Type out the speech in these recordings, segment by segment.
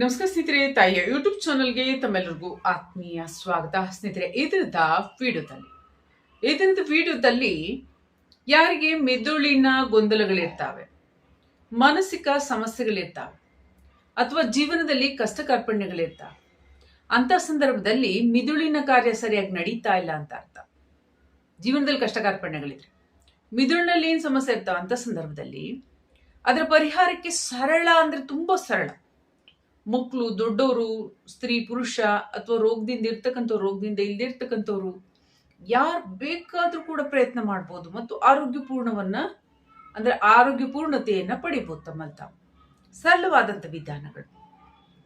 ನಮಸ್ಕಾರ ಸ್ನೇಹಿತರೆ, ತಾಯಿಯ ಯೂಟ್ಯೂಬ್ ಚಾನಲ್ಗೆ ತಮ್ಮೆಲ್ಲರಿಗೂ ಆತ್ಮೀಯ ಸ್ವಾಗತ. ಸ್ನೇಹಿತರೆ ಇದರದ ವಿಡಿಯೋದಲ್ಲಿ ಇದರದ ವಿಡಿಯೋದಲ್ಲಿ ಯಾರಿಗೆ ಮೆದುಳಿನ ಗೊಂದಲಗಳಿರ್ತಾವೆ, ಮಾನಸಿಕ ಸಮಸ್ಯೆಗಳಿರ್ತಾವೆ, ಅಥವಾ ಜೀವನದಲ್ಲಿ ಕಷ್ಟ ಕಾರ್ಪಣ್ಯಗಳಿರ್ತಾವೆ ಅಂತ ಸಂದರ್ಭದಲ್ಲಿ ಮಿದುಳಿನ ಕಾರ್ಯ ಸರಿಯಾಗಿ ನಡೀತಾ ಇಲ್ಲ ಅಂತ ಅರ್ಥ. ಜೀವನದಲ್ಲಿ ಕಷ್ಟ ಕಾರ್ಪಣ್ಯಗಳಿದ್ರೆ ಮಿದುಳಿನಲ್ಲಿ ಏನು ಸಮಸ್ಯೆ ಇರ್ತಾವೆ ಅಂತ ಸಂದರ್ಭದಲ್ಲಿ, ಅದರ ಪರಿಹಾರಕ್ಕೆ ಸರಳ ಅಂದ್ರೆ ತುಂಬಾ ಸರಳ. ಮಕ್ಕಳು ದೊಡ್ಡವರು ಸ್ತ್ರೀ, ಪುರುಷ ಅಥವಾ ರೋಗದಿಂದ ಇರ್ತಕ್ಕಂಥವ್ರು, ರೋಗದಿಂದ ಇಲ್ದಿರ್ತಕ್ಕಂಥವ್ರು ಯಾರು ಬೇಕಾದರೂ ಕೂಡ ಪ್ರಯತ್ನ ಮಾಡ್ಬೋದು ಮತ್ತು ಆರೋಗ್ಯಪೂರ್ಣವನ್ನು, ಅಂದ್ರೆ ಆರೋಗ್ಯಪೂರ್ಣತೆಯನ್ನು ಪಡಿಬೋದು ತಮ್ಮಲ್ಲಿ ತಾವು ಸರಳವಾದಂಥ ವಿಧಾನಗಳು.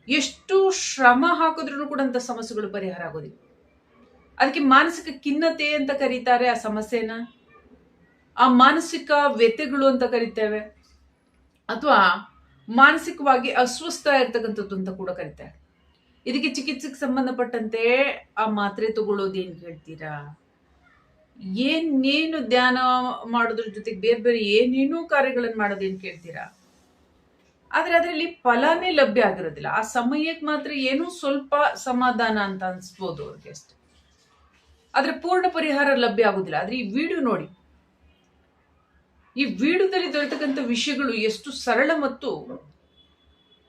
ಎಷ್ಟು ಶ್ರಮ ಹಾಕಿದ್ರೂ ಕೂಡ ಅಂಥ ಸಮಸ್ಯೆಗಳು ಪರಿಹಾರ ಆಗೋದಿಲ್ಲ. ಅದಕ್ಕೆ ಮಾನಸಿಕ ಖಿನ್ನತೆ ಅಂತ ಕರೀತಾರೆ ಆ ಸಮಸ್ಯೆನ. ಆ ಮಾನಸಿಕ ವ್ಯಥೆಗಳು ಅಂತ ಕರಿತೇವೆ. ಅಥವಾ ಮಾನಸಿಕವಾಗಿ ಅಸ್ವಸ್ಥ ಇರ್ತಕ್ಕಂಥದ್ದು ಅಂತ ಕೂಡ ಕರೀತಾರೆ. ಇದಕ್ಕೆ ಚಿಕಿತ್ಸೆಗೆ ಸಂಬಂಧಪಟ್ಟಂತೆ ಆ ಮಾತ್ರೆ ತಗೊಳ್ಳೋದೇನು ಹೇಳ್ತೀರಾ? ಏನೇನು ಧ್ಯಾನ ಮಾಡೋದ್ರ ಜೊತೆಗೆ ಬೇರೆ ಬೇರೆ ಏನೇನೋ ಕಾರ್ಯಗಳನ್ನು ಮಾಡೋದೇನು ಕೇಳ್ತೀರಾ? ಆದ್ರೆ ಅದರಲ್ಲಿ ಫಲನೇ ಲಭ್ಯ ಆಗಿರೋದಿಲ್ಲ. ಆ ಸಮಯಕ್ಕೆ ಮಾತ್ರ ಏನೋ ಸ್ವಲ್ಪ ಸಮಾಧಾನ ಅಂತ ಅನ್ಸ್ಬೋದು ಅವ್ರಿಗೆ ಅಷ್ಟೆ. ಆದ್ರೆ ಪೂರ್ಣ ಪರಿಹಾರ ಲಭ್ಯ ಆಗೋದಿಲ್ಲ. ಆದ್ರೆ ಈ ವಿಡಿಯೋ ನೋಡಿ ಈ ವಿಡಿಯೋದಲ್ಲಿ ದೊರೆತಕ್ಕಂಥ ವಿಷಯಗಳು ಎಷ್ಟು ಸರಳ ಮತ್ತು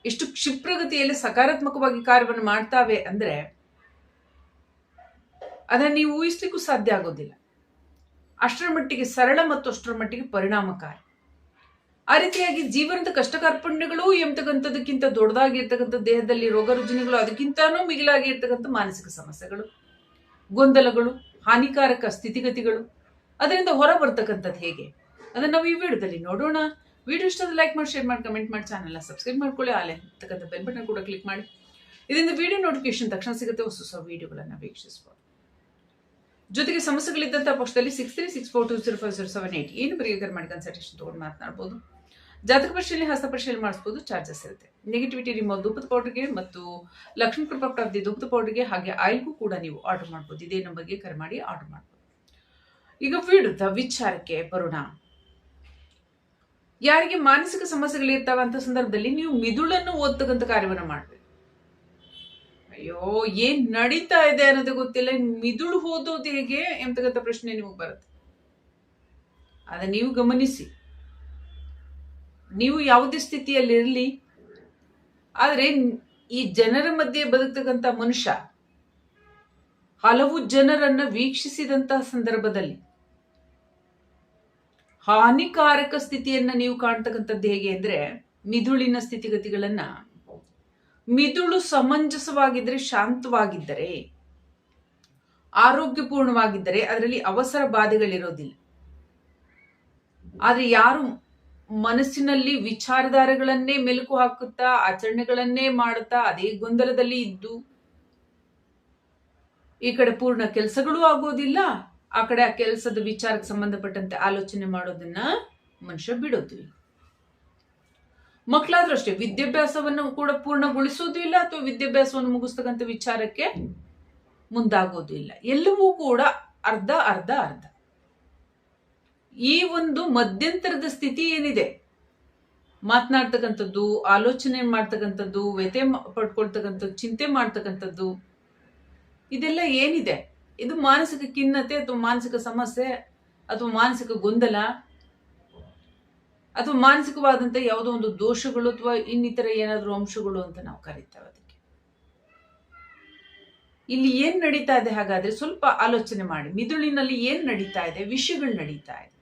ಎಷ್ಟು ಕ್ಷಿಪ್ರಗತಿಯಲ್ಲಿ ಸಕಾರಾತ್ಮಕವಾಗಿ ಕಾರ್ಯವನ್ನು ಮಾಡ್ತಾವೆ ಅಂದ್ರೆ ಅದನ್ನ ನೀವು ಊಹಿಸ್ಲಿಕ್ಕೂ ಸಾಧ್ಯ ಆಗೋದಿಲ್ಲ. ಅಷ್ಟರ ಮಟ್ಟಿಗೆ ಸರಳ ಮತ್ತು ಅಷ್ಟರ ಮಟ್ಟಿಗೆ ಪರಿಣಾಮಕಾರಿ. ಆ ರೀತಿಯಾಗಿ ಜೀವನದ ಕಷ್ಟ ಕಾರ್ಪಣ್ಯಗಳು ಎಂಬತಕ್ಕಂಥದಕ್ಕಿಂತ ದೊಡ್ಡದಾಗಿರ್ತಕ್ಕಂಥ ದೇಹದಲ್ಲಿ ರೋಗ ರುಜಿನಗಳು ಮಿಗಿಲಾಗಿ ಮಿಗಿಲಾಗಿರ್ತಕ್ಕಂಥ ಮಾನಸಿಕ ಸಮಸ್ಯೆಗಳು, ಗೊಂದಲಗಳು, ಹಾನಿಕಾರಕ ಸ್ಥಿತಿಗತಿಗಳು, ಅದರಿಂದ ಹೊರ ಬರ್ತಕ್ಕಂಥದ್ದು ಹೇಗೆ? ಅದನ್ನ ನಾವು ಈ ವಿಡಿಯೋದಲ್ಲಿ ನೋಡೋಣ. ವಿಡಿಯೋ ಇಷ್ಟದ ಲೈಕ್ ಮಾಡಿ ಶೇರ್ ಮಾಡಿ ಕಮೆಂಟ್ ಮಾಡಿ ಚಾನಲ್ನ ಸಬ್ಸ್ಕ್ರೈಬ್ ಮಾಡ್ಕೊಳ್ಳಿ, ಆಲೆ ಅಂತಕ್ಕಂಥ ಬೆಲ್ ಬಟನ್ ಕೂಡ ಕ್ಲಿಕ್ ಮಾಡಿ. ಇದರಿಂದ ವಿಡಿಯೋ ನೋಟಿಫಿಕೇಶನ್ ತಕ್ಷಣ ಸಿಗುತ್ತೆ ಹೊಸ ಹೊಸ ವಿಡಿಯೋಗಳನ್ನು ವೀಕ್ಷಿಸ್ಬೋದು. ಜೊತೆಗೆ ಸಮಸ್ಯೆಗಳಿದ್ದಂಥ ಪಕ್ಷದಲ್ಲಿ six three six four two zero five zero seven eight ಏನು ಬರೀಕರ್ ಮಾಡಿ ಕನ್ಸಲ್ಟೇಷನ್ ತೊಗೊಂಡು ಮಾತನಾಡ್ಬೋದು. ಜಾತಕ ಪರಿಶೀಲನೆ, ಹಸ್ತ ಪರಿಶೀಲನೆ ಮಾಡಿಸ್ಬೋದು ಚಾರ್ಜಸ್ ಇರುತ್ತೆ. ನೆಗೆಟಿವಿಟಿ ನಿಮ್ಮ ಧೂಪದ ಪೌಡರ್ಗೆ ಮತ್ತು ಲಕ್ಷ್ಮಣ ಕೃಪಾ ಪ್ರಾಪ್ತಿ ಧೂಪದ ಪೌಡರ್ಗೆ ಹಾಗೆ ಆಯಿಲ್ಗೂ ಕೂಡ ನೀವು ಆರ್ಡರ್ ಮಾಡ್ಬೋದು. ಇದೇ ನಂಬರ್ಗೆ ಕರೆ ಮಾಡಿ ಆರ್ಡರ್ ಮಾಡ್ಬೋದು. ಈಗ ವಿಡುತ್ತ ವಿಚಾರಕ್ಕೆ ಬರೋಣ. ಯಾರಿಗೆ ಮಾನಸಿಕ ಸಮಸ್ಯೆಗಳಿರ್ತಾವ ಅಂತ ಸಂದರ್ಭದಲ್ಲಿ ನೀವು ಮಿದುಳನ್ನು ಓದ್ತಕ್ಕಂಥ ಕಾರ್ಯವನ್ನು ಮಾಡ್ಬೇಕು. ಅಯ್ಯೋ, ಏನ್ ನಡೀತಾ ಇದೆ ಅನ್ನೋದು ಗೊತ್ತಿಲ್ಲ. ಮಿದುಳು ಓದೋದು ಹೇಗೆ ಎಂತಕ್ಕಂಥ ಪ್ರಶ್ನೆ ನಿಮಗೆ ಬರುತ್ತೆ. ಅದ ನೀವು ಗಮನಿಸಿ, ನೀವು ಯಾವುದೇ ಸ್ಥಿತಿಯಲ್ಲಿರಲಿ, ಆದರೆ ಈ ಜನರ ಮಧ್ಯೆ ಬದುಕ್ತಕ್ಕಂಥ ಮನುಷ್ಯ ಹಲವು ಜನರನ್ನು ವೀಕ್ಷಿಸಿದಂತಹ ಸಂದರ್ಭದಲ್ಲಿ ಹಾನಿಕಾರಕ ಸ್ಥಿತಿಯನ್ನ ನೀವು ಕಾಣ್ತಕ್ಕಂಥದ್ದು ಹೇಗೆ ಅಂದ್ರೆ ಮಿದುಳಿನ ಸ್ಥಿತಿಗತಿಗಳನ್ನ. ಮಿದುಳು ಸಮಂಜಸವಾಗಿದ್ದರೆ ಶಾಂತವಾಗಿದ್ದರೆ, ಆರೋಗ್ಯಪೂರ್ಣವಾಗಿದ್ದರೆ ಅದರಲ್ಲಿ ಅವಸರ ಬಾಧೆಗಳಿರೋದಿಲ್ಲ. ಆದರೆ ಯಾರು ಮನಸ್ಸಿನಲ್ಲಿ ವಿಚಾರಧಾರೆಗಳನ್ನೇ ಮೆಲುಕು ಹಾಕುತ್ತಾ, ಆಚರಣೆಗಳನ್ನೇ ಮಾಡುತ್ತಾ, ಅದೇ ಗೊಂದಲದಲ್ಲಿ ಇದ್ದು, ಈ ಕಡೆ ಪೂರ್ಣ ಕೆಲಸಗಳೂ ಆಗೋದಿಲ್ಲ. ಆ ಕಡೆ ಆ ಕೆಲಸದ ವಿಚಾರಕ್ಕೆ ಸಂಬಂಧಪಟ್ಟಂತೆ ಆಲೋಚನೆ ಮಾಡೋದನ್ನ ಮನುಷ್ಯ ಬಿಡೋದಿಲ್ಲ. ಮಕ್ಕಳಾದ್ರೂ ಅಷ್ಟೇ, ವಿದ್ಯಾಭ್ಯಾಸವನ್ನು ಕೂಡ ಪೂರ್ಣಗೊಳಿಸೋದು ಇಲ್ಲ ಅಥವಾ ವಿದ್ಯಾಭ್ಯಾಸವನ್ನು ಮುಗಿಸ್ತಕ್ಕಂಥ ವಿಚಾರಕ್ಕೆ ಮುಂದಾಗೋದು ಇಲ್ಲ ಎಲ್ಲವೂ ಕೂಡ ಅರ್ಧ ಅರ್ಧ ಅರ್ಧ. ಈ ಒಂದು ಮಧ್ಯಂತರದ ಸ್ಥಿತಿ ಏನಿದೆ? ಮಾತನಾಡ್ತಕ್ಕಂಥದ್ದು, ಆಲೋಚನೆ ಮಾಡ್ತಕ್ಕಂಥದ್ದು, ವ್ಯಥೆ ಪಡ್ಕೊಳ್ತಕ್ಕಂಥದ್ದು, ಚಿಂತೆ ಮಾಡ್ತಕ್ಕಂಥದ್ದು, ಇದೆಲ್ಲ ಏನಿದೆ? ಇದು ಮಾನಸಿಕ ಖಿನ್ನತೆ ಅಥವಾ ಮಾನಸಿಕ ಸಮಸ್ಯೆ ಅಥವಾ ಮಾನಸಿಕ ಗೊಂದಲ ಅಥವಾ ಮಾನಸಿಕವಾದಂಥ ಯಾವುದೋ ಒಂದು ದೋಷಗಳು ಅಥವಾ ಇನ್ನಿತರ ಏನಾದರೂ ಅಂಶಗಳು ಅಂತ ನಾವು ಕರೀತೇವೆ ಅದಕ್ಕೆ. ಇಲ್ಲಿ ಏನು ನಡೀತಾ ಇದೆ ಹಾಗಾದ್ರೆ ಸ್ವಲ್ಪ ಆಲೋಚನೆ ಮಾಡಿ. ಮಿದುಳಿನಲ್ಲಿ ಏನು ನಡೀತಾ ಇದೆ? ವಿಷಯಗಳು ನಡೀತಾ ಇದೆ.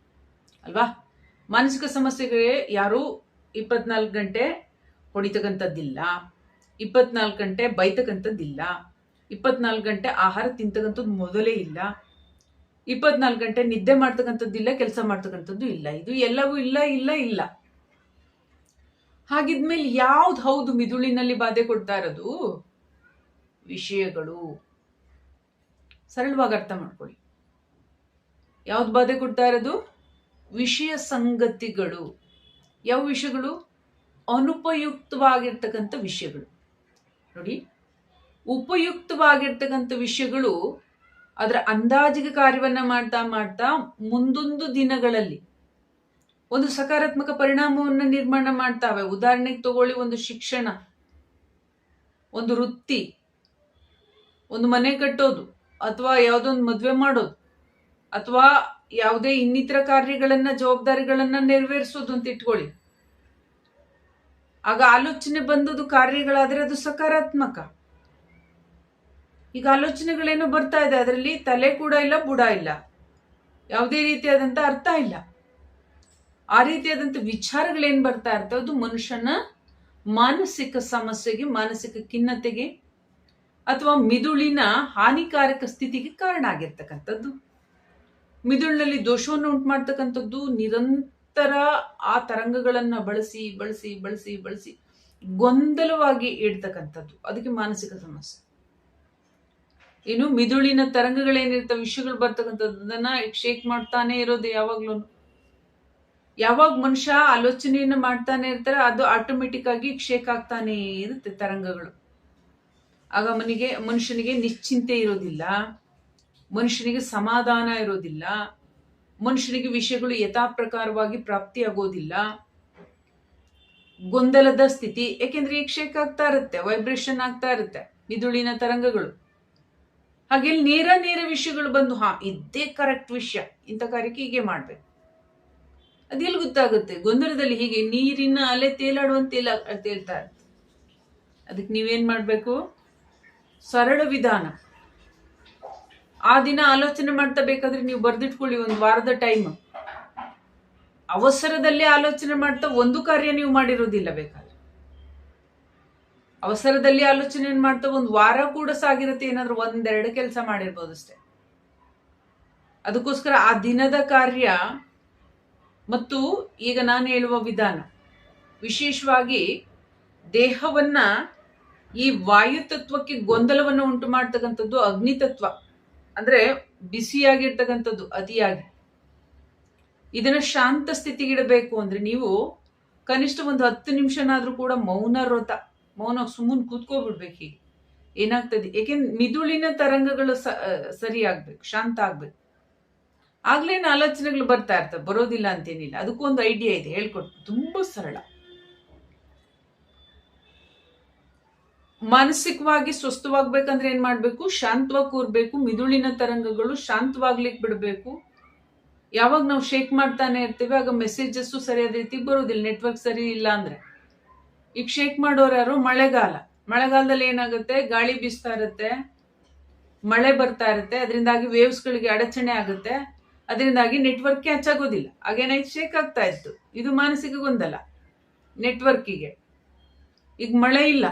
ಅಲ್ವಾ? ಮಾನಸಿಕ ಸಮಸ್ಯೆಗೆ ಯಾರು ಇಪ್ಪತ್ನಾಲ್ಕು ಗಂಟೆ ಹೊಡಿತಕ್ಕಂಥದ್ದಿಲ್ಲ. ಇಪ್ಪತ್ನಾಲ್ಕು ಗಂಟೆ ಬೈತಕ್ಕಂಥದ್ದಿಲ್ಲ. ಇಪ್ಪತ್ನಾಲ್ಕು ಗಂಟೆ ಆಹಾರ ತಿಂತಕ್ಕಂಥದ್ದು ಮೊದಲೇ ಇಲ್ಲ. ಇಪ್ಪತ್ನಾಲ್ಕು ಗಂಟೆ ನಿದ್ದೆ ಮಾಡ್ತಕ್ಕಂಥದ್ದು ಇಲ್ಲ, ಕೆಲಸ ಮಾಡ್ತಕ್ಕಂಥದ್ದು ಇಲ್ಲ. ಇದು ಎಲ್ಲವೂ ಇಲ್ಲ ಇಲ್ಲ ಇಲ್ಲ. ಹಾಗಿದ್ಮೇಲೆ ಯಾವ್ದು ಹೌದು ಮಿದುಳಿನಲ್ಲಿ ಬಾಧೆ ಕೊಡ್ತಾ ಇರೋದು? ವಿಷಯಗಳು. ಸರಳವಾಗಿ ಅರ್ಥ ಮಾಡ್ಕೊಳ್ಳಿ. ಯಾವ್ದು ಬಾಧೆ ಕೊಡ್ತಾ ಇರೋದು? ವಿಷಯ ಸಂಗತಿಗಳು. ಯಾವ ವಿಷಯಗಳು? ಅನುಪಯುಕ್ತವಾಗಿರ್ತಕ್ಕಂಥ ವಿಷಯಗಳು. ನೋಡಿ ಉಪಯುಕ್ತವಾಗಿರ್ತಕ್ಕಂಥ ವಿಷಯಗಳು ಅದರ ಅಂದಾಜಿಗೆ ಕಾರ್ಯವನ್ನು ಮಾಡ್ತಾ ಮಾಡ್ತಾ ಮುಂದೊಂದು ದಿನಗಳಲ್ಲಿ ಒಂದು ಸಕಾರಾತ್ಮಕ ಪರಿಣಾಮವನ್ನು ನಿರ್ಮಾಣ ಮಾಡ್ತಾವೆ. ಉದಾಹರಣೆಗೆ ತಗೊಳ್ಳಿ ಒಂದು ಶಿಕ್ಷಣ, ಒಂದು ವೃತ್ತಿ, ಒಂದು ಮನೆ ಕಟ್ಟೋದು ಅಥವಾ ಯಾವುದೊಂದು ಮದುವೆ ಮಾಡೋದು ಅಥವಾ ಯಾವುದೇ ಇನ್ನಿತರ ಕಾರ್ಯಗಳನ್ನ, ಜವಾಬ್ದಾರಿಗಳನ್ನ ನೆರವೇರಿಸೋದು ಅಂತ ಇಟ್ಕೊಳ್ಳಿ. ಆಗ ಆಲೋಚನೆ ಬಂದದ್ದು ಕಾರ್ಯಗಳಾದ್ರೆ ಅದು ಸಕಾರಾತ್ಮಕ. ಈಗ ಆಲೋಚನೆಗಳೇನು ಬರ್ತಾ ಇದೆ, ಅದರಲ್ಲಿ ತಲೆ ಕೂಡ ಇಲ್ಲ, ಬುಡ ಇಲ್ಲ. ಯಾವುದೇ ರೀತಿಯಾದಂಥ ಅರ್ಥ ಇಲ್ಲ. ಆ ರೀತಿಯಾದಂಥ ವಿಚಾರಗಳೇನು ಬರ್ತಾ ಇರ್ತವೆ, ಅದು ಮನುಷ್ಯನ ಮಾನಸಿಕ ಸಮಸ್ಯೆಗೆ, ಮಾನಸಿಕ ಖಿನ್ನತೆಗೆ ಅಥವಾ ಮಿದುಳಿನ ಹಾನಿಕಾರಕ ಸ್ಥಿತಿಗೆ ಕಾರಣ ಆಗಿರ್ತಕ್ಕಂಥದ್ದು. ಮಿದುಳಿನಲ್ಲಿ ದೋಷವನ್ನು ಉಂಟು ಮಾಡ್ತಕ್ಕಂಥದ್ದು ನಿರಂತರ ಆ ತರಂಗಗಳನ್ನು ಬಳಸಿ ಬಳಸಿ ಬಳಸಿ ಬಳಸಿ ಗೊಂದಲವಾಗಿ ಇಡ್ತಕ್ಕಂಥದ್ದು. ಅದಕ್ಕೆ ಮಾನಸಿಕ ಸಮಸ್ಯೆ. ಇನ್ನು ಮಿದುಳಿನ ತರಂಗಗಳೇನಿರ್ತವೆ ವಿಷಯಗಳು ಬರ್ತಕ್ಕಂಥದ್ದನ್ನ ಶೇಕ್ ಮಾಡ್ತಾನೆ ಇರೋದು ಯಾವಾಗ್ಲೂ. ಯಾವಾಗ ಮನುಷ್ಯ ಆಲೋಚನೆಯನ್ನು ಮಾಡ್ತಾನೆ ಇರ್ತಾರೆ, ಅದು ಆಟೋಮೆಟಿಕ್ ಆಗಿ ಶೇಕ್ ಆಗ್ತಾನೆ ಇರುತ್ತೆ ತರಂಗಗಳು. ಆಗ ಮನಿಗೆ, ಮನುಷ್ಯನಿಗೆ ನಿಶ್ಚಿಂತೆ ಇರೋದಿಲ್ಲ, ಮನುಷ್ಯನಿಗೆ ಸಮಾಧಾನ ಇರೋದಿಲ್ಲ, ಮನುಷ್ಯನಿಗೆ ವಿಷಯಗಳು ಯಥಾಪ್ರಕಾರವಾಗಿ ಪ್ರಾಪ್ತಿಯಾಗೋದಿಲ್ಲ. ಗೊಂದಲದ ಸ್ಥಿತಿ ಯಾಕೆಂದ್ರೆ ಈಗ ಶೇಕ್ ಆಗ್ತಾ ಇರುತ್ತೆ ವೈಬ್ರೇಷನ್ ಆಗ್ತಾ ಇರುತ್ತೆ, ಮಿದುಳಿನ ತರಂಗಗಳು. ಹಾಗೆ ನೇರ ನೇರ ವಿಷಯಗಳು ಬಂದು, ಹಾ, ಇದ್ದೇ ಕರೆಕ್ಟ್ ವಿಷಯ. ಇಂಥ ಕಾರ್ಯಕ್ಕೆ ಹೀಗೆ ಮಾಡ್ಬೇಕು. ಅದೆಲ್ಲಿ ಗೊತ್ತಾಗುತ್ತೆ? ಗೊಂದಲದಲ್ಲಿ ಹೀಗೆ ನೀರಿನ ಅಲೆ ತೇಲಾಡುವಂತೆ ತೇಲ ತೇಲ್ತಾ ಇರುತ್ತೆ ಅದಕ್ಕೆ ನೀವೇನ್ ಮಾಡಬೇಕು? ಸರಳ ವಿಧಾನ. ಆ ದಿನ ಆಲೋಚನೆ ಮಾಡ್ತಾ ಬೇಕಾದ್ರೆ ನೀವು ಬರ್ದಿಟ್ಕೊಳ್ಳಿ ಒಂದು ವಾರದ ಟೈಮ್ ಅವಸರದಲ್ಲೇ ಆಲೋಚನೆ ಮಾಡ್ತಾ ಒಂದು ಕಾರ್ಯ ನೀವು ಮಾಡಿರೋದಿಲ್ಲ ಬೇಕಾದ್ರೆ. ಅವಸರದಲ್ಲಿ ಆಲೋಚನೆ ಮಾಡ್ತಾ, ಒಂದು ವಾರ ಕೂಡ ಸಾಗಿರುತ್ತೆ, ಏನಾದ್ರು ಒಂದೆರಡು ಕೆಲಸ ಮಾಡಿರ್ಬೋದು ಅಷ್ಟೇ. ಅದಕ್ಕೋಸ್ಕರ ಆ ದಿನದ ಕಾರ್ಯ ಮತ್ತು ಈಗ ನಾನು ಹೇಳುವ ವಿಧಾನ, ವಿಶೇಷವಾಗಿ ದೇಹವನ್ನ ಈ ವಾಯು ತತ್ವಕ್ಕೆ ಗೊಂದಲವನ್ನು ಉಂಟು ಮಾಡ್ತಕ್ಕಂಥದ್ದು ಅಗ್ನಿ ತತ್ವ, ಅಂದ್ರೆ ಬಿಸಿಯಾಗಿರ್ತಕ್ಕಂಥದ್ದು, ಅತಿಯಾಗಿ. ಇದನ್ನ ಶಾಂತ ಸ್ಥಿತಿಗಿಡಬೇಕು ಅಂದ್ರೆ ನೀವು ಕನಿಷ್ಠ ಒಂದು ಹತ್ತು ನಿಮಿಷನಾದ್ರೂ ಕೂಡ ಮೌನ ವ್ರತ. ಮೌನ ಸುಮ್ಮನೆ ಈಗ. ಏನಾಗ್ತದೆ? ಏಕೆಂದ್ರೆ ಮಿದುಳಿನ ತರಂಗಗಳು ಸರಿ ಆಗ್ಬೇಕು, ಶಾಂತ ಆಗ್ಬೇಕು. ಆಗ್ಲೇನು ಆಲೋಚನೆಗಳು ಬರ್ತಾ ಇರ್ತವೆ ಬರೋದಿಲ್ಲ ಅಂತೇನಿಲ್ಲ. ಅದಕ್ಕೂ ಒಂದು ಐಡಿಯಾ ಇದೆ ಹೇಳ್ಕೊಟ್ ತುಂಬಾ ಸರಳ. ಮಾನಸಿಕವಾಗಿ ಸ್ವಸ್ಥವಾಗ್ಬೇಕಂದ್ರೆ ಏನ್ ಮಾಡ್ಬೇಕು? ಶಾಂತವಾಗಿ ಕೂರ್ಬೇಕು, ಮಿದುಳಿನ ತರಂಗಗಳು ಶಾಂತವಾಗ್ಲಿಕ್ಕೆ ಬಿಡಬೇಕು. ಯಾವಾಗ ನಾವು ಶೇಕ್ ಮಾಡ್ತಾನೆ ಇರ್ತೀವಿ, ಆಗ ಮೆಸೇಜಸ್ಸು ಸರಿಯಾದ ರೀತಿ ಬರೋದಿಲ್ಲ. ನೆಟ್ವರ್ಕ್ ಸರಿ ಇಲ್ಲ ಅಂದ್ರೆ. ಈಗ ಶೇಕ್ ಮಾಡೋರು ಯಾರು? ಮಳೆಗಾಲ. ಮಳೆಗಾಲದಲ್ಲಿ ಏನಾಗುತ್ತೆ? ಗಾಳಿ ಬೀಸ್ತಾ ಇರುತ್ತೆ. ಮಳೆ ಬರ್ತಾ ಇರುತ್ತೆ. ಅದರಿಂದಾಗಿ ವೇವ್ಸ್ಗಳಿಗೆ ಅಡಚಣೆ ಆಗುತ್ತೆ. ಅದರಿಂದಾಗಿ ನೆಟ್ವರ್ಕ್ ಕ್ಯಾಚ್ ಆಗೋದಿಲ್ಲ. ಹಾಗೇನಾಯ್ತು ಶೇಕ್ ಆಗ್ತಾ ಇತ್ತು. ಇದು ಮಾನಸಿಕ ಗೊಂದಲ. ನೆಟ್ವರ್ಕಿಗೆ ಈಗ ಮಳೆ ಇಲ್ಲ.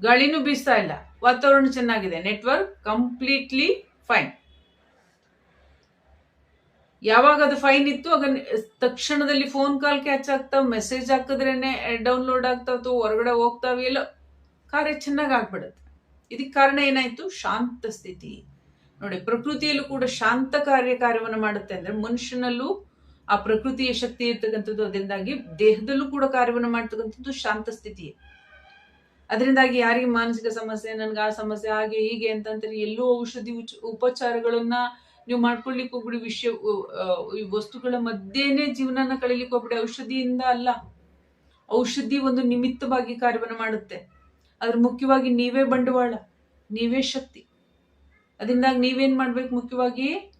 ಗಾಳಿನೂ ಬೀಸ್ತಾ ಇಲ್ಲ. ವಾತಾವರಣ ಚೆನ್ನಾಗಿದೆ. ನೆಟ್ವರ್ಕ್ ಕಂಪ್ಲೀಟ್ಲಿ ಫೈನ್ ಯಾವಾಗ ಅದು ಫೈನ್ ಇತ್ತು, ಆಗ ತಕ್ಷಣದಲ್ಲಿ ಫೋನ್ ಕಾಲ್ ಕ್ಯಾಚ್ ಆಗ್ತಾವ ಮೆಸೇಜ್ ಹಾಕಿದ್ರೇನೆ ಡೌನ್ಲೋಡ್ ಆಗ್ತಾವತ್ತು ಹೊರಗಡೆ ಹೋಗ್ತಾವ, ಎಲ್ಲ ಕಾರ್ಯ ಚೆನ್ನಾಗಿ ಆಗ್ಬಿಡುತ್ತೆ. ಇದಕ್ಕೆ ಕಾರಣ ಏನಾಯ್ತು? ಶಾಂತ ಸ್ಥಿತಿ. ನೋಡಿ, ಪ್ರಕೃತಿಯಲ್ಲೂ ಕೂಡ ಶಾಂತ ಕಾರ್ಯ ಕಾರ್ಯವನ್ನು ಮಾಡುತ್ತೆ ಅಂದ್ರೆ ಮನುಷ್ಯನಲ್ಲೂ ಆ ಪ್ರಕೃತಿಯ ಶಕ್ತಿ ಇರ್ತಕ್ಕಂಥದ್ದು, ಅದರಿಂದಾಗಿ ದೇಹದಲ್ಲೂ ಕೂಡ ಕಾರ್ಯವನ್ನು ಮಾಡ್ತಕ್ಕಂಥದ್ದು ಶಾಂತ ಸ್ಥಿತಿ. ಅದರಿಂದಾಗಿ ಯಾರಿಗೆ ಮಾನಸಿಕ ಸಮಸ್ಯೆ, ನನ್ಗೆ ಆ ಸಮಸ್ಯೆ, ಹಾಗೆ ಹೀಗೆ ಅಂತಂದ್ರೆ ಎಲ್ಲೋ ಔಷಧಿ ಉಪಚಾರಗಳನ್ನ ನೀವು ಮಾಡ್ಕೊಳ್ಲಿಕ್ಕೆ ಹೋಗ್ಬಿಡಿ, ವಿಷಯ ಈ ವಸ್ತುಗಳ ಮಧ್ಯೆನೆ ಜೀವನನ ಕಳೀಲಿಕ್ಕೆ ಹೋಗ್ಬಿಡಿ. ಔಷಧಿಯಿಂದ ಅಲ್ಲ, ಔಷಧಿ ಒಂದು ನಿಮಿತ್ತವಾಗಿ ಕಾರ್ಯವನ್ನು ಮಾಡುತ್ತೆ. ಅದ್ರ ಮುಖ್ಯವಾಗಿ ನೀವೇ ಬಂಡವಾಳ, ನೀವೇ ಶಕ್ತಿ. ಅದರಿಂದಾಗಿ ನೀವೇನ್ ಮಾಡ್ಬೇಕು ಮುಖ್ಯವಾಗಿ?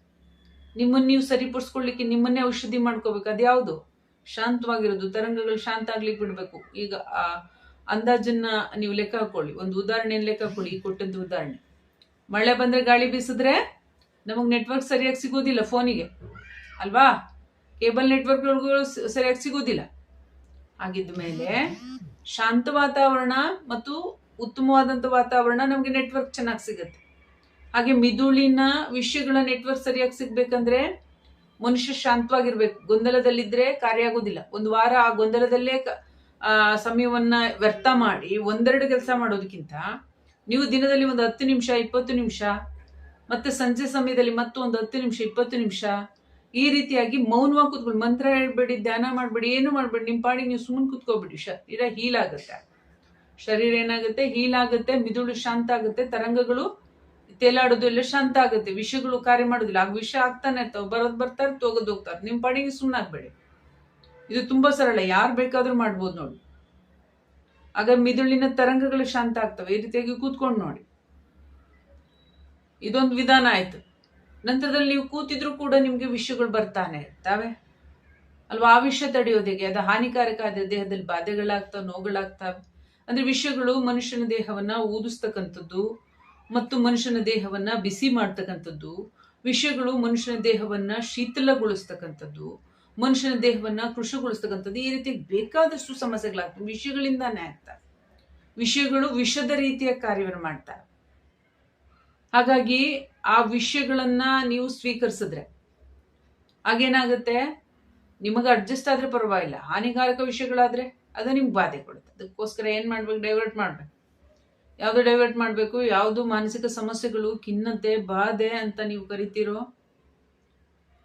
ನಿಮ್ಮನ್ನ ನೀವು ಸರಿಪಡಿಸ್ಕೊಳ್ಳಿಕ್ಕೆ ನಿಮ್ಮನ್ನೇ ಔಷಧಿ ಮಾಡ್ಕೋಬೇಕು ಅದ್ಯಾವುದು ಶಾಂತವಾಗಿರೋದು, ತರಂಗಗಳು ಶಾಂತ ಆಗ್ಲಿಕ್ಕೆ ಬಿಡ್ಬೇಕು. ಈಗ, ಆ, ಅಂದಾಜನ್ನ ನೀವು ಲೆಕ್ಕ ಹಾಕೊಳ್ಳಿ. ಒಂದು ಉದಾಹರಣೆಯನ್ನು ಲೆಕ್ಕ ಹಾಕೊಳ್ಳಿ, ಈ ಕೊಟ್ಟದ್ದು ಉದಾಹರಣೆ. ಮಳೆ ಬಂದ್ರೆ ಗಾಳಿ ಬೀಸಿದ್ರೆ? ನಮಗೆ ನೆಟ್ವರ್ಕ್ ಸರಿಯಾಗಿ ಸಿಗೋದಿಲ್ಲ ಫೋನಿಗೆ. ಅಲ್ವಾ? ಕೇಬಲ್ ನೆಟ್ವರ್ಕ್ಗಳು ಸರಿಯಾಗಿ ಸಿಗೋದಿಲ್ಲ. ಹಾಗಿದ್ದ ಮೇಲೆ ಶಾಂತ ವಾತಾವರಣ ಮತ್ತು ಉತ್ತಮವಾದಂಥ ವಾತಾವರಣ ನಮಗೆ ನೆಟ್ವರ್ಕ್ ಚೆನ್ನಾಗಿ ಸಿಗುತ್ತೆ. ಹಾಗೆ ಮಿದುಳಿನ ವಿಷಯಗಳ ನೆಟ್ವರ್ಕ್ ಸರಿಯಾಗಿ ಸಿಗ್ಬೇಕಂದ್ರೆ ಮನುಷ್ಯ ಶಾಂತವಾಗಿರ್ಬೇಕು. ಗೊಂದಲದಲ್ಲಿದ್ರೆ ಕಾರ್ಯ ಆಗೋದಿಲ್ಲ. ಒಂದು ವಾರ ಆ ಗೊಂದಲದಲ್ಲೇ ಸಮಯವನ್ನ ವ್ಯರ್ಥ ಮಾಡಿ ಒಂದೆರಡು ಕೆಲಸ ಮಾಡೋದಕ್ಕಿಂತ ನೀವು ದಿನದಲ್ಲಿ ಒಂದು ಹತ್ತು ನಿಮಿಷ, ಇಪ್ಪತ್ತು ನಿಮಿಷ ಮತ್ತೆ ಸಂಜೆ ಸಮಯದಲ್ಲಿ ಮತ್ತೊಂದು ಹತ್ತು ನಿಮಿಷ, ಇಪ್ಪತ್ತು ನಿಮಿಷ, ಈ ರೀತಿಯಾಗಿ ಮೌನವಾಗಿ ಕೂತ್ಕೊಂಡು ಮಂತ್ರ ಹೇಳ್ಬೇಡಿ, ಧ್ಯಾನ ಮಾಡಬೇಡಿ, ಏನು ಮಾಡಬೇಡಿ, ನಿಮ್ಮ ಪಾಡಿಗೆ ನೀವು ಸುಮ್ಮನೆ ಕೂತ್ಕೋಬಿಡಿ ಶರೀರ ಹೀಲ್ ಆಗುತ್ತೆ ಶರೀರ ಏನಾಗುತ್ತೆ? ಹೀಲ್ ಆಗುತ್ತೆ ಮಿದುಳು ಶಾಂತ ಆಗುತ್ತೆ, ತರಂಗಗಳು ತೇಲಾಡೋದು ಎಲ್ಲ ಶಾಂತ ಆಗುತ್ತೆ. ವಿಷಯಗಳು ಕಾರ್ಯ ಮಾಡೋದಿಲ್ಲ. ಆಗ ವಿಷ ಆಗ್ತಾನೆ ಇರ್ತಾವ, ಬರೋದು ಬರ್ತಾರೆ ತೋಗೋದು ಹೋಗ್ತಾರೆ ನಿಮ್ಮ ಪಾಡಿಗೆ ಸುಮ್ಮನೆ ಆಗ್ಬೇಡಿ. ಇದು ತುಂಬಾ ಸರಳ, ಯಾರು ಬೇಕಾದ್ರೂ ಮಾಡ್ಬೋದು ನೋಡಿ. ಆಗ ಮಿದುಳಿನ ತರಂಗಗಳು ಶಾಂತ ಆಗ್ತವೆ. ಈ ರೀತಿಯಾಗಿ ಕೂತ್ಕೊಂಡು ನೋಡಿ. ಇದೊಂದು ವಿಧಾನ ಆಯ್ತು. ನಂತರದಲ್ಲಿ ನೀವು ಕೂತಿದ್ರು ಕೂಡ ನಿಮಗೆ ವಿಷಯಗಳು ಬರ್ತಾನೆ. ಇರ್ತಾವೆ ಅಲ್ವಾ? ಆ ವಿಷಯ ತಡೆಯೋದಿಗೆ ಅದು ಹಾನಿಕಾರಕ ಆದ ದೇಹದಲ್ಲಿ ಬಾಧೆಗಳಾಗ್ತಾವೆ ನೋವುಗಳಾಗ್ತಾವೆ ಅಂದ್ರೆ ವಿಷಯಗಳು ಮನುಷ್ಯನ ದೇಹವನ್ನ ಊದಿಸ್ತಕ್ಕಂಥದ್ದು ಮತ್ತು ಮನುಷ್ಯನ ದೇಹವನ್ನ ಬಿಸಿ ಮಾಡ್ತಕ್ಕಂಥದ್ದು, ವಿಷಯಗಳು ಮನುಷ್ಯನ ದೇಹವನ್ನ ಶೀತಲಗೊಳಿಸ್ತಕ್ಕಂಥದ್ದು, ಮನುಷ್ಯನ ದೇಹವನ್ನ ಕೃಷಿಗೊಳಿಸ್ತಕ್ಕಂಥದ್ದು, ಈ ರೀತಿ ಬೇಕಾದಷ್ಟು ಸಮಸ್ಯೆಗಳಾಗ್ತವೆ. ವಿಷಯಗಳಿಂದಾನೇ ಆಗ್ತವೆ ವಿಷಯಗಳು ವಿಷದ ರೀತಿಯ ಕಾರ್ಯವನ್ನು ಮಾಡ್ತವೆ ಹಾಗಾಗಿ ಆ ವಿಷಯಗಳನ್ನ ನೀವು ಸ್ವೀಕರಿಸಿದ್ರೆ ಆಗೇನಾಗುತ್ತೆ ನಿಮಗೆ ಅಡ್ಜಸ್ಟ್ ಆದ್ರೆ ಪರವಾಗಿಲ್ಲ. ಹಾನಿಕಾರಕ ವಿಷಯಗಳಾದ್ರೆ ಅದು ನಿಮ್ಗೆ ಬಾಧೆ ಕೊಡುತ್ತೆ. ಅದಕ್ಕೋಸ್ಕರ ಏನ್ ಮಾಡ್ಬೇಕು? ಡೈವರ್ಟ್ ಮಾಡ್ಬೇಕು. ಯಾವ್ದು ಡೈವರ್ಟ್ ಮಾಡಬೇಕು? ಯಾವುದು ಮಾನಸಿಕ ಸಮಸ್ಯೆಗಳು, ಖಿನ್ನತೆ, ಬಾಧೆ ಅಂತ ನೀವು ಕರಿತೀರೋ,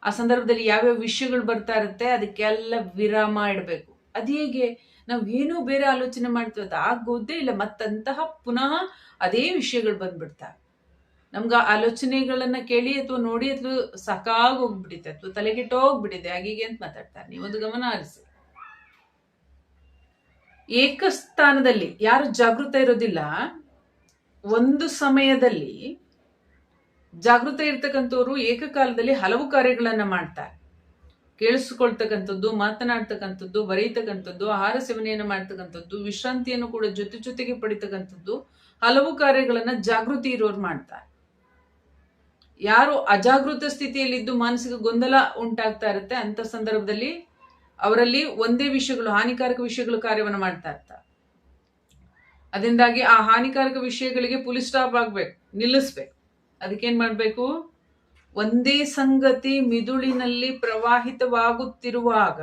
ಆ ಸಂದರ್ಭದಲ್ಲಿ ಯಾವ್ಯಾವ ವಿಷಯಗಳು ಬರ್ತಾ ಇರುತ್ತೆ, ಅದಕ್ಕೆಲ್ಲ ವಿರಾಮ ಇಡಬೇಕು. ಅದು ಹೇಗೆ? ನಾವು ಏನೂ ಬೇರೆ ಆಲೋಚನೆ ಮಾಡ್ತೀವಿ, ಅದು ಆಗೋದೇ ಇಲ್ಲ. ಮತ್ತಂತಹ ಪುನಃ ಅದೇ ವಿಷಯಗಳು ಬಂದ್ಬಿಡ್ತಾವೆ ನಮ್ಗೆ ಆಲೋಚನೆಗಳನ್ನ ಕೇಳಿ ಅಥವಾ ನೋಡಿ ಅಥವಾ ಸಾಕಾಗಿ ಹೋಗ್ಬಿಡಿದೆ ಅಥವಾ ತಲೆಗೆಟ್ಟೋಗ್ಬಿಟ್ಟಿದೆ ಹಾಗೀಗೆ ಅಂತ ಮಾತಾಡ್ತಾರೆ. ನೀವೊಂದು ಗಮನ ಹರಿಸಿ. ಏಕಸ್ಥಾನದಲ್ಲಿ ಯಾರು ಜಾಗೃತ ಇರೋದಿಲ್ಲ, ಒಂದು ಸಮಯದಲ್ಲಿ ಜಾಗೃತ ಇರ್ತಕ್ಕಂಥವ್ರು ಏಕಕಾಲದಲ್ಲಿ ಹಲವು ಕಾರ್ಯಗಳನ್ನ ಮಾಡ್ತಾರೆ. ಕೇಳಿಸ್ಕೊಳ್ತಕ್ಕಂಥದ್ದು, ಮಾತನಾಡ್ತಕ್ಕಂಥದ್ದು ಬರೀತಕ್ಕಂಥದ್ದು ಆಹಾರ ಸೇವನೆಯನ್ನು ಮಾಡ್ತಕ್ಕಂಥದ್ದು, ವಿಶ್ರಾಂತಿಯನ್ನು ಕೂಡ ಜೊತೆ ಜೊತೆಗೆ ಪಡಿತಕ್ಕಂಥದ್ದು, ಹಲವು ಕಾರ್ಯಗಳನ್ನ ಜಾಗೃತಿ ಇರೋರು ಮಾಡ್ತಾರೆ. ಯಾರು ಅಜಾಗೃತ ಸ್ಥಿತಿಯಲ್ಲಿದ್ದು ಮಾನಸಿಕ ಗೊಂದಲ ಉಂಟಾಗ್ತಾ ಇರುತ್ತೆ ಅಂತ ಸಂದರ್ಭದಲ್ಲಿ ಅವರಲ್ಲಿ ಒಂದೇ ವಿಷಯಗಳು, ಹಾನಿಕಾರಕ ವಿಷಯಗಳು ಕಾರ್ಯವನ್ನು ಮಾಡ್ತಾ ಇರ್ತಾರೆ ಅದರಿಂದಾಗಿ ಆ ಹಾನಿಕಾರಕ ವಿಷಯಗಳಿಗೆ ಪುಲಿಸ್ ಸ್ಟಾಪ್ ಆಗ್ಬೇಕು, ನಿಲ್ಲಿಸ್ಬೇಕು. ಅದಕ್ಕೇನ್ ಮಾಡಬೇಕು? ಒಂದೇ ಸಂಗತಿ ಮಿದುಳಿನಲ್ಲಿ ಪ್ರವಾಹಿತವಾಗುತ್ತಿರುವಾಗ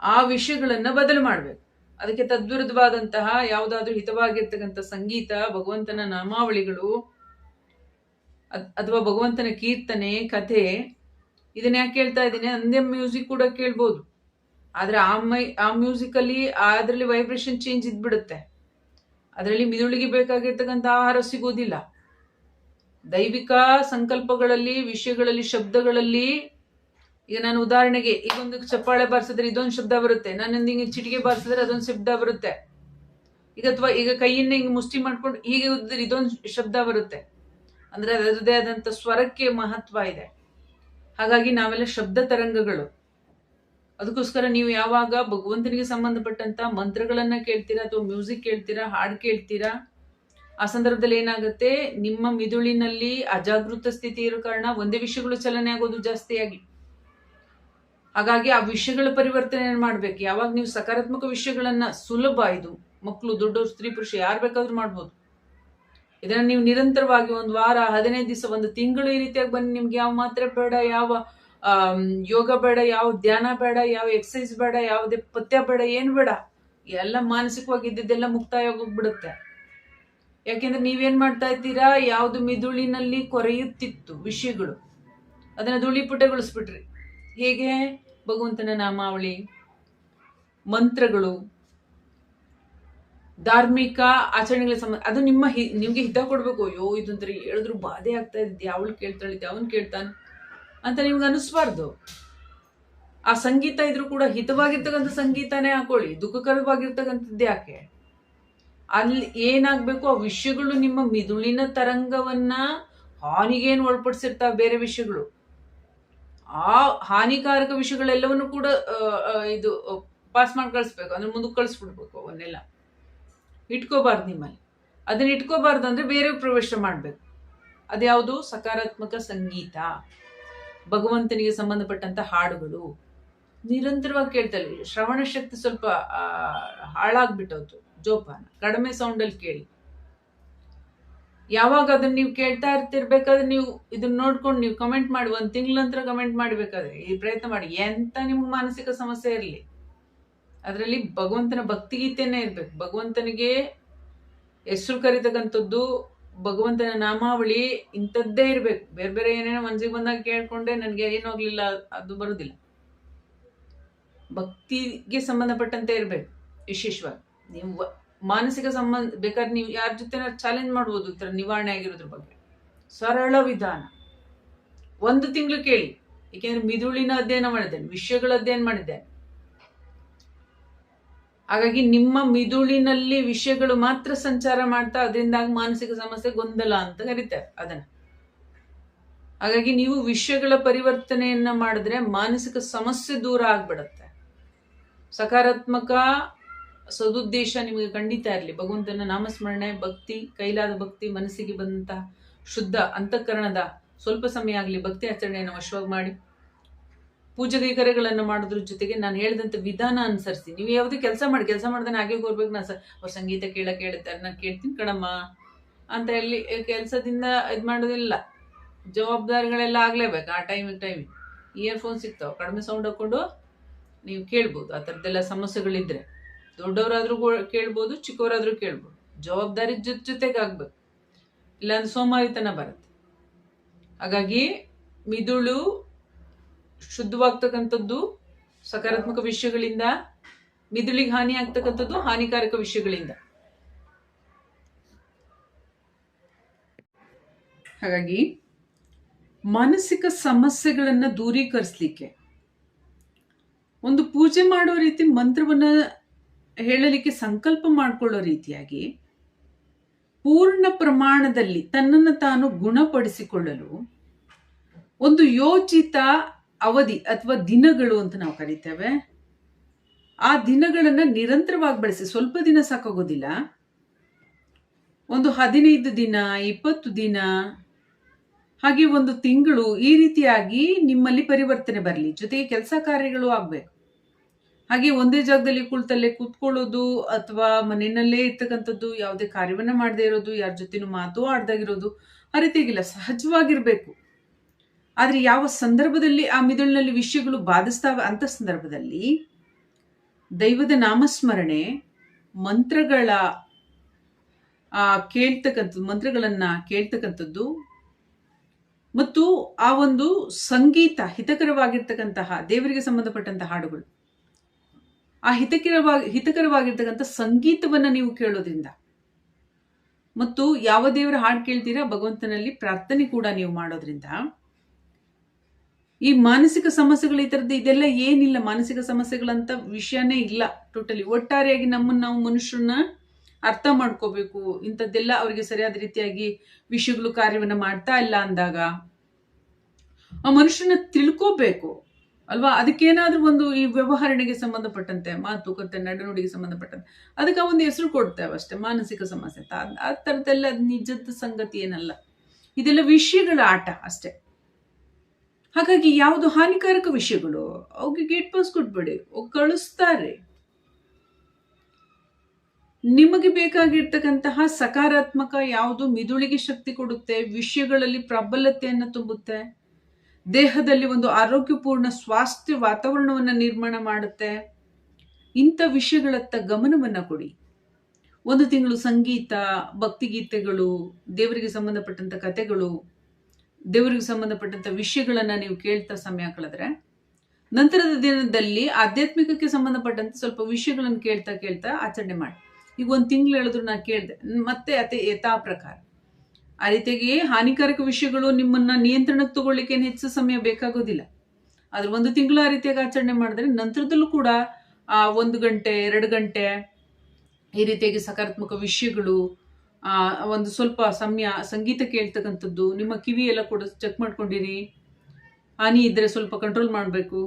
ಆ ವಿಷಯಗಳನ್ನ ಬದಲು ಮಾಡ್ಬೇಕು. ಅದಕ್ಕೆ ತದ್ವಿರುದ್ಧವಾದಂತಹ ಯಾವುದಾದ್ರೂ ಹಿತವಾಗಿರ್ತಕ್ಕಂಥ ಸಂಗೀತ, ಭಗವಂತನ ನಾಮಾವಳಿಗಳು ಅಥವಾ ಭಗವಂತನ ಕೀರ್ತನೆ, ಕಥೆ, ಇದನ್ನ ಯಾಕೆ ಕೇಳ್ತಾ ಇದ್ದೀನಿ? ಅಂದೇ ಮ್ಯೂಸಿಕ್ ಕೂಡ ಕೇಳ್ಬೋದು. ಆದ್ರೆ ಆ ಮೈ, ಆ ಮ್ಯೂಸಿಕಲ್ಲಿ ಅದರಲ್ಲಿ ವೈಬ್ರೇಷನ್ ಚೇಂಜ್ ಇದ್ಬಿಡುತ್ತೆ. ಅದರಲ್ಲಿ ಮಿದುಳಿಗೆ ಬೇಕಾಗಿರ್ತಕ್ಕಂಥ ಆಹಾರ ಸಿಗೋದಿಲ್ಲ. ದೈವಿಕ ಸಂಕಲ್ಪಗಳಲ್ಲಿ, ವಿಷಯಗಳಲ್ಲಿ, ಶಬ್ದಗಳಲ್ಲಿ, ಈಗ ನಾನು ಉದಾಹರಣೆಗೆ, ಈಗ ಒಂದು ಚಪ್ಪಾಳೆ ಬಾರಿಸಿದ್ರೆ ಇದೊಂದು ಶಬ್ದ ಬರುತ್ತೆ. ನಾನು ಹಿಂಗೆ ಚಿಟಿಕೆ ಬಾರಿಸಿದ್ರೆ ಅದೊಂದು ಶಬ್ದ ಬರುತ್ತೆ. ಈಗ ಅಥವಾ ಈಗ ಕೈಯಿಂದ ಹಿಂಗೆ ಮುಷ್ಟಿ ಮಾಡ್ಕೊಂಡು, ಹೀಗೆ ಇದೊಂದು ಶಬ್ದ ಬರುತ್ತೆ. ಅಂದ್ರೆ ಅದರದೇ ಆದಂತ ಸ್ವರಕ್ಕೆ ಮಹತ್ವ ಇದೆ. ಹಾಗಾಗಿ ನಾವೆಲ್ಲ ಶಬ್ದ ತರಂಗಗಳು. ಅದಕ್ಕೋಸ್ಕರ ನೀವು ಯಾವಾಗ ಭಗವಂತನಿಗೆ ಸಂಬಂಧಪಟ್ಟಂತ ಮಂತ್ರಗಳನ್ನ ಕೇಳ್ತೀರಾ ಅಥವಾ ಮ್ಯೂಸಿಕ್ ಕೇಳ್ತೀರಾ, ಹಾಡು ಕೇಳ್ತೀರಾ, ಆ ಸಂದರ್ಭದಲ್ಲಿ ಏನಾಗುತ್ತೆ? ನಿಮ್ಮ ಮಿದುಳಿನಲ್ಲಿ ಅಜಾಗೃತ ಸ್ಥಿತಿ ಇರೋ ಕಾರಣ ಒಂದೇ ವಿಷಯಗಳು ಚಲನೆ ಆಗೋದು ಜಾಸ್ತಿಯಾಗಿ. ಹಾಗಾಗಿ ಆ ವಿಷಯಗಳ ಪರಿವರ್ತನೆ ಮಾಡ್ಬೇಕು. ಯಾವಾಗ ನೀವು ಸಕಾರಾತ್ಮಕ ವಿಷಯಗಳನ್ನ ಸುಲಭ ಇದು ಮಕ್ಕಳು ದೊಡ್ಡವರು, ಸ್ತ್ರೀ, ಪುರುಷ, ಯಾರು ಬೇಕಾದ್ರೂ ಮಾಡ್ಬೋದು. ಇದನ್ನ ನೀವು ನಿರಂತರವಾಗಿ ಒಂದು ವಾರ, ಹದಿನೈದು ದಿವಸ, ಒಂದು ತಿಂಗಳು ಈ ರೀತಿಯಾಗಿ ಬನ್ನಿ. ನಿಮ್ಗೆ ಯಾವ ಮಾತ್ರೆ ಬೇಡ, ಯಾವ ಯೋಗ ಬೇಡ, ಯಾವ ಧ್ಯಾನ ಬೇಡ, ಯಾವ ಎಕ್ಸಸೈಸ್ ಬೇಡ, ಯಾವುದೇ ಪಥ್ಯ ಬೇಡ, ಏನು ಬೇಡ. ಎಲ್ಲ ಮಾನಸಿಕವಾಗಿ ಇದ್ದಿದ್ದೆಲ್ಲ ಮುಕ್ತಾಯ ಹೋಗ್ಬಿಡುತ್ತೆ ಯಾಕೆಂದ್ರೆ ನೀವೇನ್ ಮಾಡ್ತಾ ಇದ್ದೀರಾ? ಯಾವುದು ಮಿದುಳಿನಲ್ಲಿ ಕೊರೆಯುತ್ತಿತ್ತು ವಿಷಯಗಳು. ಅದನ್ನ ಧೂಳಿಪುಟಗೊಳಿಸ್ಬಿಟ್ರಿ. ಹೇಗೆ? ಭಗವಂತನ ನಾಮಾವಳಿ, ಮಂತ್ರಗಳು ಧಾರ್ಮಿಕ ಆಚರಣೆಗಳ ಸಂಬಂಧ, ಅದು ನಿಮ್ಮ ಹಿ, ನಿಮಗೆ ಹಿತ ಕೊಡಬೇಕು. ಅಯ್ಯೋ, ಇದಂದ್ರೆ ಹೇಳಿದ್ರು, ಬಾಧೆ ಆಗ್ತಾ ಇದ್ದೆ ಅವಳು ಕೇಳ್ತಾಳಿದ್ದೆ, ಅವನು ಕೇಳ್ತಾನೆ ಅಂತ ನಿಮ್ಗೆ ಅನಿಸ್ಬಾರ್ದು. ಆ ಸಂಗೀತ ಇದ್ರೂ ಕೂಡ ಹಿತವಾಗಿರ್ತಕ್ಕಂಥ ಸಂಗೀತನೇ ಹಾಕೊಳ್ಳಿ. ದುಃಖಕರವಾಗಿರ್ತಕ್ಕಂಥದ್ದು ಯಾಕೆ? ಅಲ್ಲಿ ಏನಾಗ್ಬೇಕು, ಆ ವಿಷಯಗಳು ನಿಮ್ಮ ಮಿದುಳಿನ ತರಂಗವನ್ನ ಹಾನಿಗೇನು ಒಳಪಡಿಸಿರ್ತಾವ ಬೇರೆ ವಿಷಯಗಳು. ಆ ಹಾನಿಕಾರಕ ವಿಷಯಗಳೆಲ್ಲವನ್ನು ಕೂಡ ಇದು, ಪಾಸ್ ಮಾಡಿ ಕಳಿಸ್ಬೇಕು. ಅಂದ್ರೆ ಮುಂದಕ್ಕೆ ಕಳಿಸ್ಬಿಡ್ಬೇಕು ಅವನ್ನೆಲ್ಲ. ಇಟ್ಕೋಬಾರ್ದು ನಿಮ್ಮಲ್ಲಿ. ಅದನ್ನ ಇಟ್ಕೋಬಾರ್ದು ಅಂದ್ರೆ ಬೇರೆ ಪ್ರವೇಶ ಮಾಡಬೇಕು. ಅದ್ಯಾವುದು? ಸಕಾರಾತ್ಮಕ ಸಂಗೀತ. ಭಗವಂತನಿಗೆ ಸಂಬಂಧಪಟ್ಟಂತ ಹಾಡುಗಳು. ನಿರಂತರವಾಗಿ ಕೇಳ್ತಾರೆ ಶ್ರವಣ ಶಕ್ತಿ ಸ್ವಲ್ಪ ಹಾಳಾಗ್ಬಿಟ್ಟೋದು ಜೋಪಾನ. ಕಡಿಮೆ ಸೌಂಡಲ್ಲಿ ಕೇಳಿ. ಯಾವಾಗ ಅದನ್ನ ನೀವು ಕೇಳ್ತಾ ಇರ್ತಿರ್ಬೇಕಾದ್ರೆ ನೀವು ಇದನ್ನ ನೋಡ್ಕೊಂಡು ನೀವು ಕಮೆಂಟ್ ಮಾಡಿ ಒಂದು ತಿಂಗಳ ನಂತರ ಕಮೆಂಟ್ ಮಾಡಬೇಕಾದ್ರೆ ಈ ಪ್ರಯತ್ನ ಮಾಡಿ. ಎಂತ ನಿಮ್ಗೆ ಮಾನಸಿಕ ಸಮಸ್ಯೆ ಇರಲಿ. ಅದರಲ್ಲಿ ಭಗವಂತನ ಭಕ್ತಿಗೀತೆನೇ ಇರ್ಬೇಕು. ಭಗವಂತನಿಗೆ ಹೆಸರು ಕರಿತಕ್ಕಂಥದ್ದು, ಭಗವಂತನ ನಾಮಾವಳಿ ಇಂಥದ್ದೇ ಇರಬೇಕು. ಬೇರೆ ಬೇರೆ ಏನೇನೋ ಮನ್ಸಿಗೆ ಬಂದಾಗ ಕೇಳಿಕೊಂಡೆ ನನಗೆ ಏನಾಗಲಿಲ್ಲ ಅದು ಬರೋದಿಲ್ಲ. ಭಕ್ತಿಗೆ ಸಂಬಂಧಪಟ್ಟಂತೆ ಇರಬೇಕು, ವಿಶೇಷವಾಗಿ. ನೀವು ಮಾನಸಿಕ ಸಂಬಂಧ, ಬೇಕಾದ್ರೆ ನೀವು ಯಾರ ಜೊತೆ ಚಾಲೆಂಜ್ ಮಾಡ್ಬೋದು, ಈ ಥರ ನಿವಾರಣೆ ಆಗಿರೋದ್ರ ಬಗ್ಗೆ. ಸರಳ ವಿಧಾನ. ಒಂದು ತಿಂಗಳು ಕೇಳಿ. ಏಕೆಂದ್ರೆ ಮಿದುಳಿನ ಅಧ್ಯಯನ ಮಾಡಿದ್ದೇನೆ, ವಿಷಯಗಳ ಅಧ್ಯಯನ ಮಾಡಿದ್ದೇನೆ. ಹಾಗಾಗಿ ನಿಮ್ಮ ಮಿದುಳಿನಲ್ಲಿ ವಿಷಯಗಳು ಮಾತ್ರ ಸಂಚಾರ ಮಾಡ್ತಾ ಅದರಿಂದಾಗಿ ಮಾನಸಿಕ ಸಮಸ್ಯೆ ಗೊಂದಲ ಅಂತ ಕರೀತಾರೆ ಅದನ್ನ. ಹಾಗಾಗಿ ನೀವು ವಿಷಯಗಳ ಪರಿವರ್ತನೆಯನ್ನ ಮಾಡಿದ್ರೆ ಮಾನಸಿಕ ಸಮಸ್ಯೆ ದೂರ ಆಗ್ಬಿಡತ್ತೆ. ಸಕಾರಾತ್ಮಕ ಸದುದ್ದೇಶ ನಿಮಗೆ ಖಂಡಿತ ಇರಲಿ. ಭಗವಂತನ ನಾಮಸ್ಮರಣೆ, ಭಕ್ತಿ, ಕೈಲಾದ ಭಕ್ತಿ, ಮನಸ್ಸಿಗೆ ಬಂದಂತಹ ಶುದ್ಧ ಅಂತಃಕರಣದ ಸ್ವಲ್ಪ ಸಮಯ ಆಗಲಿ, ಭಕ್ತಿ ಆಚರಣೆಯನ್ನು ವಶವಾಗಿ ಮಾಡಿ. ಪೂಜೆ ಕೈಕರ್ಯಗಳನ್ನು ಮಾಡೋದ್ರ ಜೊತೆಗೆ ನಾನು ಹೇಳಿದಂಥ ವಿಧಾನ ಅನುಸರಿಸಿ. ನೀವು ಯಾವುದೇ ಕೆಲಸ ಮಾಡಿ, ಕೆಲಸ ಮಾಡ್ದೆ ಹಾಗೆ ಹೋಗ್ಬೇಕು, ನಾನು ಸರ್ ಅವ್ರು ಸಂಗೀತ ಕೇಳಕ್ಕೆ ಹೇಳ್ತಾರೆ ನಾನು ಕೇಳ್ತೀನಿ ಕಣಮ್ಮ ಅಂತ ಹೇಳಿ ಕೆಲಸದಿಂದ ಇದು ಮಾಡೋದಿಲ್ಲ. ಜವಾಬ್ದಾರಿಗಳೆಲ್ಲ ಆಗಲೇಬೇಕು ಆ ಟೈಮಿಗೆ ಟೈಮಿಗೆ. ಇಯರ್ಫೋನ್ ಸಿಗ್ತಾವೆ, ಕಡಿಮೆ ಸೌಂಡ್ ಹಾಕ್ಕೊಂಡು ನೀವು ಕೇಳ್ಬೋದು, ಆ ಥರದ್ದೆಲ್ಲ ಸಮಸ್ಯೆಗಳಿದ್ರೆ. ದೊಡ್ಡವರಾದರೂ ಕೇಳ್ಬೋದು, ಚಿಕ್ಕವರಾದರೂ ಕೇಳ್ಬೋದು. ಜವಾಬ್ದಾರಿ ಜೊತೆ ಜೊತೆಗೆ ಆಗ್ಬೇಕು. ಇಲ್ಲಾಂದ್ರೆ ಸೋಮಾರಿತನ ಬರುತ್ತೆ. ಹಾಗಾಗಿ ಮಿದುಳು ಶುದ್ಧವಾಗ್ತಕ್ಕಂಥದ್ದು, ಸಕಾರಾತ್ಮಕ ವಿಷಯಗಳಿಂದ, ಮಿದುಳಿಗೆ ಹಾನಿ ಆಗ್ತಕ್ಕಂಥದ್ದು ಹಾನಿಕಾರಕ ವಿಷಯಗಳಿಂದ. ಹಾಗಾಗಿ, ಮಾನಸಿಕ ಸಮಸ್ಯೆಗಳನ್ನ ದೂರೀಕರಿಸ್ಲಿಕ್ಕೆ, ಒಂದು ಪೂಜೆ ಮಾಡೋ ರೀತಿ ಮಂತ್ರವನ್ನ ಹೇಳಲಿಕ್ಕೆ ಸಂಕಲ್ಪ ಮಾಡಿಕೊಳ್ಳೋ ರೀತಿಯಾಗಿ, ಪೂರ್ಣ ಪ್ರಮಾಣದಲ್ಲಿ ತನ್ನನ್ನು ತಾನು ಗುಣಪಡಿಸಿಕೊಳ್ಳಲು, ಒಂದು ಯೋಚಿತ ಅವಧಿ ಅಥವಾ ದಿನಗಳು ಅಂತ ನಾವು ಕರಿತೇವೆ. ಆ ದಿನಗಳನ್ನು ನಿರಂತರವಾಗಿ ಬಳಸಿ, ಸ್ವಲ್ಪ ದಿನ ಸಾಕಾಗೋದಿಲ್ಲ. ಒಂದು ಹದಿನೈದು ದಿನ, ಇಪ್ಪತ್ತು ದಿನ, ಹಾಗೆ ಒಂದು ತಿಂಗಳು ಈ ರೀತಿಯಾಗಿ ನಿಮ್ಮಲ್ಲಿ ಪರಿವರ್ತನೆ ಬರಲಿ. ಜೊತೆಗೆ ಕೆಲಸ ಕಾರ್ಯಗಳು ಆಗಬೇಕು. ಹಾಗೆ ಒಂದೇ ಜಾಗದಲ್ಲಿ ಕುಳಿತಲ್ಲೇ ಕೂತ್ಕೊಳ್ಳೋದು ಅಥವಾ ಮನೆಯಲ್ಲೇ ಇರ್ತಕ್ಕಂಥದ್ದು, ಯಾವುದೇ ಕಾರ್ಯವನ್ನು ಮಾಡದೇ ಇರೋದು, ಯಾರ ಜೊತೆನೂ ಮಾತು ಆಡ್ದಾಗಿರೋದು ಆ ರೀತಿಯಾಗಿಲ್ಲ. ಸಹಜವಾಗಿರ್ಬೇಕು. ಆದ್ರೆ ಯಾವ ಸಂದರ್ಭದಲ್ಲಿ ಆ ಮಿದುಳಿನಲ್ಲಿ ವಿಷಯಗಳು ಬಾಧಿಸ್ತಾವೆ ಅಂತ ಸಂದರ್ಭದಲ್ಲಿ ದೈವದ ನಾಮಸ್ಮರಣೆ, ಮಂತ್ರಗಳ ಕೇಳ್ತಕ್ಕಂಥದ್ದು, ಮಂತ್ರಗಳನ್ನು ಕೇಳ್ತಕ್ಕಂಥದ್ದು ಮತ್ತು ಆ ಒಂದು ಸಂಗೀತ, ಹಿತಕರವಾಗಿರ್ತಕ್ಕಂತಹ, ದೇವರಿಗೆ ಸಂಬಂಧಪಟ್ಟಂತಹ ಹಾಡುಗಳು. ಆ ಹಿತಕರವಾಗಿ ಹಿತಕರವಾಗಿರ್ತಕ್ಕಂಥ ಸಂಗೀತವನ್ನ ನೀವು ಕೇಳೋದ್ರಿಂದ ಮತ್ತು ಯಾವ ದೇವರ ಹಾಡು ಕೇಳ್ತೀರಾ ಭಗವಂತನಲ್ಲಿ ಪ್ರಾರ್ಥನೆ ಕೂಡ ನೀವು ಮಾಡೋದ್ರಿಂದ ಈ ಮಾನಸಿಕ ಸಮಸ್ಯೆಗಳು ಈ ಥರದ್ದು ಇದೆಲ್ಲ ಏನಿಲ್ಲ. ಮಾನಸಿಕ ಸಮಸ್ಯೆಗಳಂತ ವಿಷಯನೇ ಇಲ್ಲ. ಟೋಟಲಿ ಒಟ್ಟಾರೆಯಾಗಿ ನಮ್ಮನ್ನು ನಾವು ಮನುಷ್ಯರನ್ನ ಅರ್ಥ ಮಾಡ್ಕೋಬೇಕು. ಇಂಥದ್ದೆಲ್ಲ ಅವರಿಗೆ ಸರಿಯಾದ ರೀತಿಯಾಗಿ ವಿಷಯಗಳು ಕಾರ್ಯವನ್ನು ಮಾಡ್ತಾ ಇಲ್ಲ ಅಂದಾಗ ಆ ಮನುಷ್ಯನ ತಿಳ್ಕೋಬೇಕು. ಅಲ್ವಾ? ಅದಕ್ಕೇನಾದ್ರೂ ಒಂದು ಈ ವ್ಯವಹಾರಣೆಗೆ ಸಂಬಂಧಪಟ್ಟಂತೆ, ಮಾತುಕತೆ, ನಡುನುಡಿಗೆ ಸಂಬಂಧಪಟ್ಟಂತೆ, ಅದಕ್ಕೆ ಒಂದು ಹೆಸರು ಕೊಡ್ತೇವೆ ಅಷ್ಟೇ, ಮಾನಸಿಕ ಸಮಸ್ಯೆ. ಆ ಥರದ್ದೆಲ್ಲ ನಿಜದ ಸಂಗತಿ ಏನಲ್ಲ. ಇದೆಲ್ಲ ವಿಷಯಗಳ ಆಟ ಅಷ್ಟೇ. ಹಾಗಾಗಿ ಯಾವುದು ಹಾನಿಕಾರಕ ವಿಷಯಗಳು ಅವ್ರಿಗೆ ಗೇಟ್ ಪಾಸ್ ಕೊಟ್ಬಿಡಿ ಕಳಿಸ್ತಾರೆ. ನಿಮಗೆ ಬೇಕಾಗಿರ್ತಕ್ಕಂತಹ ಸಕಾರಾತ್ಮಕ ಯಾವುದು ಮಿದುಳಿಗೆ ಶಕ್ತಿ ಕೊಡುತ್ತೆ, ವಿಷಯಗಳಲ್ಲಿ ಪ್ರಬಲತೆಯನ್ನು ತುಂಬುತ್ತೆ, ದೇಹದಲ್ಲಿ ಒಂದು ಆರೋಗ್ಯಪೂರ್ಣ ಸ್ವಾಸ್ಥ್ಯ ವಾತಾವರಣವನ್ನು ನಿರ್ಮಾಣ ಮಾಡುತ್ತೆ, ಇಂಥ ವಿಷಯಗಳತ್ತ ಗಮನವನ್ನು ಕೊಡಿ. ಒಂದು ತಿಂಗಳು ಸಂಗೀತ, ಭಕ್ತಿಗೀತೆಗಳು, ದೇವರಿಗೆ ಸಂಬಂಧಪಟ್ಟಂತ ಕಥೆಗಳು ದೇವರಿಗೆ ಸಂಬಂಧಪಟ್ಟಂತ ವಿಷಯಗಳನ್ನ ನೀವು ಕೇಳ್ತಾ ಸಮಯ ಕಳೆದ್ರೆ, ನಂತರದ ದಿನದಲ್ಲಿ ಆಧ್ಯಾತ್ಮಿಕಕ್ಕೆ ಸಂಬಂಧಪಟ್ಟಂತ ಸ್ವಲ್ಪ ವಿಷಯಗಳನ್ನು ಕೇಳ್ತಾ ಕೇಳ್ತಾ ಆಚರಣೆ ಮಾಡಿ. ಈಗ ಒಂದು ತಿಂಗಳು ಹೇಳಿದ್ರು ನಾನು ಕೇಳಿದೆ. ಮತ್ತೆ ಅತಿ ಯಥಾ ಪ್ರಕಾರ. ಆ ರೀತಿಯಾಗಿ ಹಾನಿಕಾರಕ ವಿಷಯಗಳು ನಿಮ್ಮನ್ನ ನಿಯಂತ್ರಣಕ್ಕೆ ತಗೊಳ್ಳಿಕ್ಕೆ ಏನು ಹೆಚ್ಚು ಸಮಯ ಬೇಕಾಗೋದಿಲ್ಲ. ಆದ್ರೆ ಒಂದು ತಿಂಗಳು ಆ ರೀತಿಯಾಗಿ ಆಚರಣೆ ಮಾಡಿದ್ರೆ ನಂತರದಲ್ಲೂ ಕೂಡ ಆ ಒಂದು ಗಂಟೆ, ಎರಡು ಗಂಟೆ ಈ ರೀತಿಯಾಗಿ ಸಕಾರಾತ್ಮಕ ವಿಷಯಗಳು ಒಂದು ಸ್ವಲ್ಪ ಸಮಯ ಸಂಗೀತ ಕೇಳ್ತಕ್ಕಂಥದ್ದು, ನಿಮ್ಮ ಕಿವಿ ಎಲ್ಲ ಕೂಡ ಚೆಕ್ ಮಾಡ್ಕೊಂಡಿರಿ. ಹಾನಿ ಇದ್ರೆ ಸ್ವಲ್ಪ ಕಂಟ್ರೋಲ್ ಮಾಡಬೇಕು.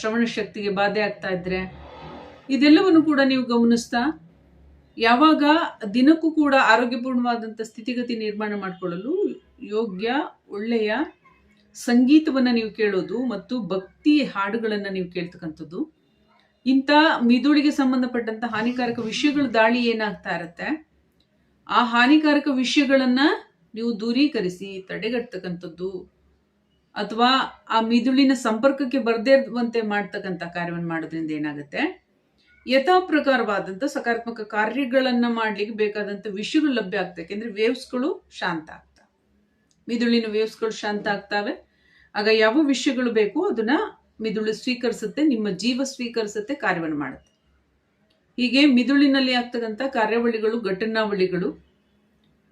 ಶ್ರವಣ ಶಕ್ತಿಗೆ ಬಾಧೆ ಆಗ್ತಾ ಇದ್ರೆ. ಇದೆಲ್ಲವನ್ನು ಕೂಡ ನೀವು ಗಮನಿಸ್ತಾ, ಯಾವಾಗ ದಿನಕ್ಕೂ ಕೂಡ ಆರೋಗ್ಯಪೂರ್ಣವಾದಂಥ ಸ್ಥಿತಿಗತಿ ನಿರ್ಮಾಣ ಮಾಡಿಕೊಳ್ಳಲು ಯೋಗ್ಯ, ಒಳ್ಳೆಯ ಸಂಗೀತವನ್ನು ನೀವು ಕೇಳೋದು ಮತ್ತು ಭಕ್ತಿ ಹಾಡುಗಳನ್ನು ನೀವು ಕೇಳ್ತಕ್ಕಂಥದ್ದು. ಇಂಥ ಮಿದುಳಿಗೆ ಸಂಬಂಧಪಟ್ಟಂಥ ಹಾನಿಕಾರಕ ವಿಷಯಗಳ ದಾಳಿ ಏನಾಗ್ತಾ ಇರತ್ತೆ ಆ ಹಾನಿಕಾರಕ ವಿಷಯಗಳನ್ನ ನೀವು ದೂರೀಕರಿಸಿ, ತಡೆಗಟ್ಟತಕ್ಕಂಥದ್ದು, ಅಥವಾ ಆ ಮಿದುಳಿನ ಸಂಪರ್ಕಕ್ಕೆ ಬರದೇ ಇರುವಂತೆ ಮಾಡ್ತಕ್ಕಂಥ ಕಾರ್ಯವನ್ನು ಮಾಡೋದ್ರಿಂದ ಏನಾಗುತ್ತೆ? ಯಥಾ ಪ್ರಕಾರವಾದಂಥ ಸಕಾರಾತ್ಮಕ ಕಾರ್ಯಗಳನ್ನು ಮಾಡ್ಲಿಕ್ಕೆ ಬೇಕಾದಂಥ ವಿಷಯಗಳು ಲಭ್ಯ ಆಗ್ತವೆ. ಯಾಕೆಂದ್ರೆ ವೇವ್ಸ್ಗಳು ಶಾಂತ ಆಗ್ತವೆ. ಮಿದುಳಿನ ವೇವ್ಸ್ಗಳು ಶಾಂತ ಆಗ್ತವೆ. ಆಗ ಯಾವ ವಿಷಯಗಳು ಬೇಕೋ ಅದನ್ನ ಮಿದುಳು ಸ್ವೀಕರಿಸುತ್ತೆ, ನಿಮ್ಮ ಜೀವ ಸ್ವೀಕರಿಸುತ್ತೆ, ಕಾರ್ಯವನ್ನು ಮಾಡುತ್ತೆ. ಹೀಗೆ ಮಿದುಳಿನಲ್ಲಿ ಆಗ್ತಕ್ಕಂಥ ಕಾರ್ಯಾವಳಿಗಳು, ಘಟನಾವಳಿಗಳು,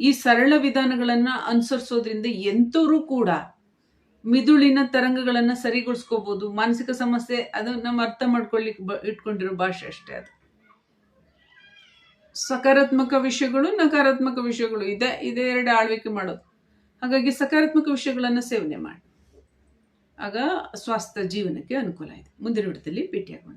ಈ ಸರಳ ವಿಧಾನಗಳನ್ನು ಅನುಸರಿಸೋದ್ರಿಂದ ಎಂಥವರು ಕೂಡ ಮಿದುಳಿನ ತರಂಗಗಳನ್ನು ಸರಿಗೊಳಿಸ್ಕೋಬಹುದು ಮಾನಸಿಕ ಸಮಸ್ಯೆ ಅದು ನಮ್ಮ ಅರ್ಥ ಮಾಡ್ಕೊಳ್ಳಿಕ್ಕೆ ಇಟ್ಕೊಂಡಿರೋ ಭಾಷೆ ಅಷ್ಟೇ ಅದು. ಸಕಾರಾತ್ಮಕ ವಿಷಯಗಳು, ನಕಾರಾತ್ಮಕ ವಿಷಯಗಳು, ಇದೆ, ಇದೇ ಎರಡು ಆಳ್ವಿಕೆ ಮಾಡೋದು. ಹಾಗಾಗಿ ಸಕಾರಾತ್ಮಕ ವಿಷಯಗಳನ್ನು ಸೇವನೆ ಮಾಡಿ. ಆಗ ಸ್ವಾಸ್ಥ್ಯ ಜೀವನಕ್ಕೆ ಅನುಕೂಲ ಇದೆ ಮುಂದಿನ ವಿಡದಲ್ಲಿ ಭೇಟಿಯಾಗೋಣ.